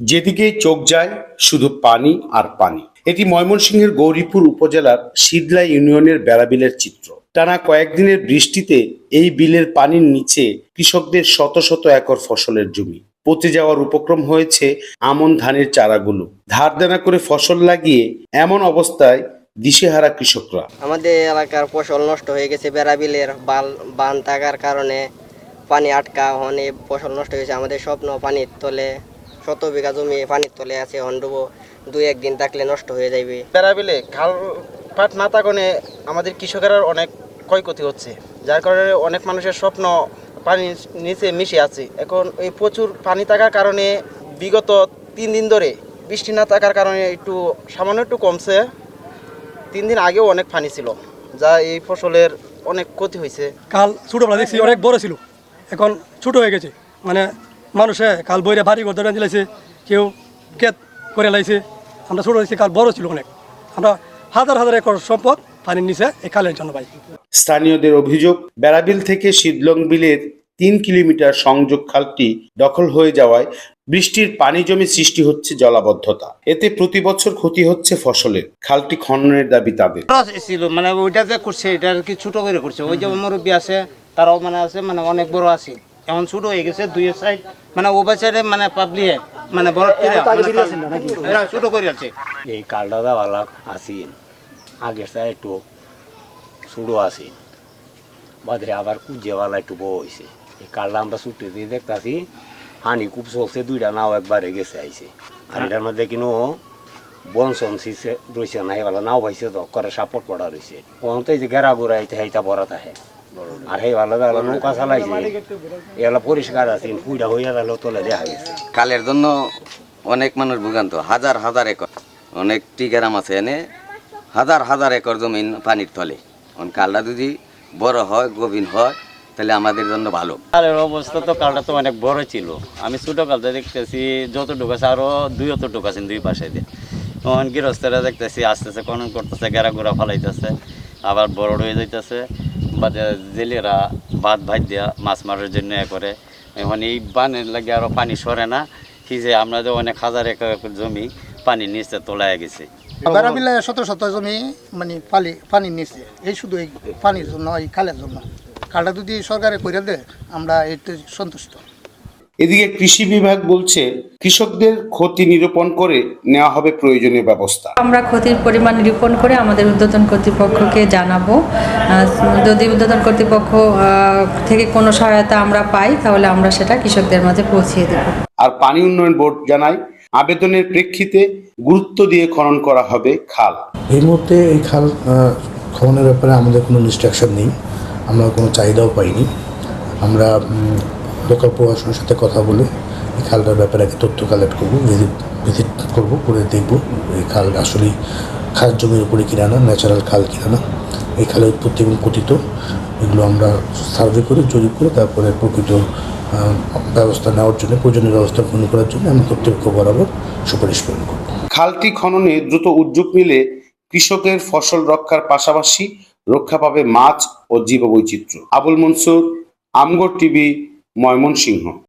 যেদিকেই চোখ যায় শুধু পানি আর পানি। এটি ময়মনসিংহের গৌরীপুর উপজেলার শীতলা ইউনিয়নের বেড়াবিলের চিত্র। টানা কয়েকদিনের বৃষ্টিতে এই বিলের পানির নিচে কৃষকদের শত শত একর ফসলের জমি। পচে যাওয়ার উপক্রম হয়েছে আমন ধানের চারাগুলো। ধার দেনা করে ফসল লাগিয়ে এমন অবস্থায় দিশেহারা কৃষকরা। আমাদের এলাকার ফসল নষ্ট হয়ে গেছে, বেড়াবিলের বাল, বান থাকার কারণে পানি আটকা হনে ফসল নষ্ট হয়েছে। আমাদের স্বপ্ন পানির তলে শত বিঘা জমি পানির তলে আছে হন্ডব দুই একদিন থাকলে নষ্ট হয়ে যাবে বেড়াবিলে খাল পাট না থাকনে আমাদের কৃষকেরা অনেক ক্ষয়ক্ষতি হচ্ছে যার কারণে অনেক মানুষের স্বপ্ন পানির নিচে মিশে আছে। এখন এই প্রচুর পানি থাকার কারণে বিগত তিন দিন ধরে বৃষ্টি না থাকার কারণে একটু সামান্য একটু কমছে। তিন দিন আগেও অনেক পানি ছিল যা এই ফসলের অনেক ক্ষতি হয়েছে। কাল ছোটোবেলা দেখছি অনেক বড় ছিল এখন ছোট হয়ে গেছে মানে মানুষে কাল বইরে ভারী করে ধরে দিলাইছে কেউ কেত করে লাইছে। আমরা ছোটো দেখছি কাল বড় ছিল অনেক। আমরা হাজার হাজার একর সম্পদ পানির নিচে এই কালের জন্য পাই। স্থানীয়দের অভিযোগ বেড়াবিল থেকে শীতলং বিলের তিন কিলোমিটার সংযোগ খালটি দখল হয়ে যাওয়ায় বৃষ্টির পানি জমে সৃষ্টি হচ্ছে জলাবদ্ধতা। এতে প্রতি বছর ক্ষতি হচ্ছে ফসলের। খালটি খননের দাবি তাদের। ছিল মানে ওইটা যে করছে এটা আর কি ছোট করে করছে। ওই যে মুরব্বী আছে তারাও মানে আছে মানে অনেক বড় আছে। এখন ছোট হয়ে গেছে দুই সাইড মানে ওভার সাইডে মানে পাবলিয়ে মানে বড় এরা ছোট করে আছে এই কালটা দেওয়ালা আসিন আগের সাইড একটু শুরু আসিন বাদে আবার কুজেওয়ালা একটু হয়েছে এই কালটা আমরা ছুটে দিয়ে দেখতেছি হানি খুব চলছে দুইটা নাও একবারে গেছে আইছে। আর এটার মধ্যে কিনো বনসন সিসে রয়েছে না এবার নাও পাইছে তো করে সাপোর্ট পড়া রয়েছে কোন যে গেরা গুড়া আইতে হেইটা বড় থাকে আর সেই ভালো দেওয়ালা নৌকা চালাইছে এগুলা পরিষ্কার আছে কুইটা হইয়া গেল তোলে দেখা গেছে কালের জন্য অনেক মানুষ ভোগান্ত হাজার হাজার একর অনেক টি গ্রাম আছে এনে হাজার হাজার একর জমিন পানির তলে। এখন কালটা যদি বড় হয় গভীর হয় তাহলে আমাদের জন্য ভালো। কালের অবস্থা তো কালটা তো অনেক বড় ছিল। আমি ছোটো কালটা দেখতেছি যতটুকু আছে আরও দুই অতটুকু আছেন দুই পাশে দিয়ে। তখন গৃহস্থরা দেখতেছি আস্তে আস্তে খনন করতেছে গেরা গোড়া ফালাইতেছে আবার বড় হয়ে যাইতেছে। জেলেরা ভাত ভাত দিয়া মাছ মারার জন্য এ করে। এখন এই বানের লাগে আরও পানি সরে না, কি যে আমরা যে অনেক হাজার একর জমি পানি নিচে তোলায় গেছে। শত শত জমি মানে পালি পানির নিচে। এই শুধু এই পানির জন্য, এই খালের জন্য। খালটা যদি সরকারে করে দেয়, আমরা এতে সন্তুষ্ট। এদিকে কৃষি বিভাগ বলছে কৃষকদের ক্ষতি নিরূপণ করে নেওয়া হবে প্রয়োজনীয় ব্যবস্থা। আমরা ক্ষতির পরিমাণ নিরূপণ করে আমাদের উদ্বোধন কর্তৃপক্ষকে জানাব। যদি উদ্বোধন কর্তৃপক্ষ থেকে কোনো সহায়তা আমরা পাই তাহলে আমরা সেটা কৃষকদের মাঝে পৌঁছিয়ে দেব। আর পানি উন্নয়ন বোর্ড জানায় আবেদনের প্রেক্ষিতে গুরুত্ব দিয়ে খনন করা হবে খাল। এই মুহূর্তে এই খাল খননের ব্যাপারে আমাদের কোনো ইনস্ট্রাকশন নেই। আমরা কোনো চাহিদাও পাইনি। আমরা লোকাল প্রশাসনের সাথে কথা বলে এই খালটার ব্যাপারে একটা তথ্য কালেক্ট করব ভিজিট ভিজিট করব, করে দেখব এই খাল আসলেই খাস জমির উপরে কিনা না ন্যাচারাল খাল কিনা না এই খালের উৎপত্তি এবং কথিত, এগুলো আমরা সার্ভে করে, জরিপ করে তারপরে প্রকৃত ব্যবস্থা নেওয়ার জন্য, প্রয়োজনীয় ব্যবস্থা গ্রহণ করার জন্য আমি কর্তৃপক্ষ বরাবর সুপারিশ করব। খালটি খননে দ্রুত উদ্যোগ নিলে কৃষকের ফসল রক্ষার পাশাপাশি রক্ষা পাবে মাছ ও জীববৈচিত্র্য। আবুল মনসুর আমগর টিভি ময়মনসিংহ।